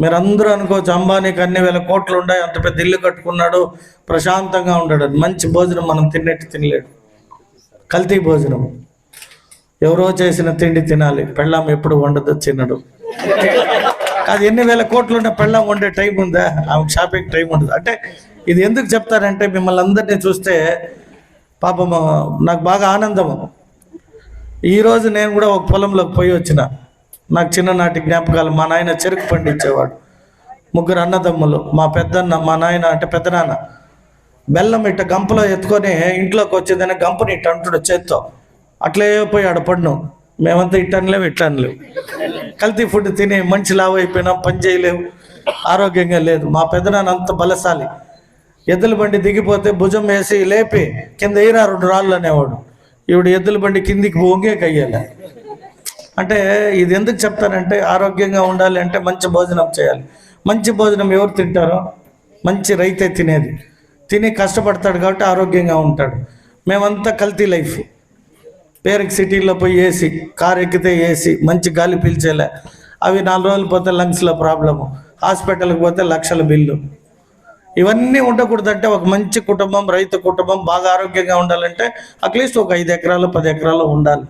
మీరందరూ అనుకోవచ్చు అంబానీకి అన్ని వేల కోట్లు ఉన్నాయి అంత పెద్ద ఇల్లు కట్టుకున్నాడు ప్రశాంతంగా ఉంటాడు మంచి భోజనం మనం తిన్నట్టు తినలేడు. కల్తీ భోజనం. ఎవరో చేసిన తిండి తినాలి. పెళ్ళాం ఎప్పుడు వండదు తినడు. అది ఎన్ని వేల కోట్లు ఉన్న పెళ్ళాం వండే టైం ఉందా? ఆమె షాపింగ్ టైం ఉండదు. అంటే ఇది ఎందుకు చెప్తారంటే మిమ్మల్ని అందరినీ చూస్తే పాపం నాకు బాగా ఆనందము. ఈరోజు నేను కూడా ఒక పొలంలోకి పోయి వచ్చిన. నాకు చిన్ననాటి జ్ఞాపకాలు మా నాయన చెరుకు పండించేవాడు. ముగ్గురు అన్నదమ్ములు మా పెద్దన్న మా నాయన అంటే పెద్దనాన్న బెల్లం ఇట్ట గంపలో ఎత్తుకొని ఇంట్లోకి వచ్చేదని గంపని ఇట్ట అంటుడు చేత్తో. అట్లే పోయి ఆడ మేమంతా ఇట్ట అనలేము ఇట్లా అనలేము కల్తీ ఫుడ్ తిని మంచి లావు అయిపోయినాం పని చేయలేము ఆరోగ్యంగా లేదు. మా పెద్దనాన్న అంత బలశాలి. ఎద్దుల బండి దిగిపోతే భుజం వేసి లేపి కింద ఎయిరా రెండు రాళ్ళు అనేవాడు. ఈవిడ ఎద్దుల బండి కిందికి వంగే కయ్యాలి. అంటే ఇది ఎందుకు చెప్తారంటే ఆరోగ్యంగా ఉండాలి అంటే మంచి భోజనం చేయాలి. మంచి భోజనం ఎవరు తింటారో? మంచి రైతే తినేది. తిని కష్టపడతాడు కాబట్టి ఆరోగ్యంగా ఉంటాడు. మేమంతా కల్తీ లైఫ్. పేరుకి సిటీల్లో పోయి ఏసీ కారు ఎక్కితే ఏసీ మంచి గాలి పీల్చేలే. అవి నాలుగు రోజులు పోతే లంగ్స్లో ప్రాబ్లము. హాస్పిటల్కి పోతే లక్షల బిల్లు. ఇవన్నీ ఉండకూడదంటే ఒక మంచి కుటుంబం రైతు కుటుంబం బాగా ఆరోగ్యంగా ఉండాలంటే అట్లీస్ట్ ఒక ఐదు ఎకరాలు పది ఎకరాలు ఉండాలి.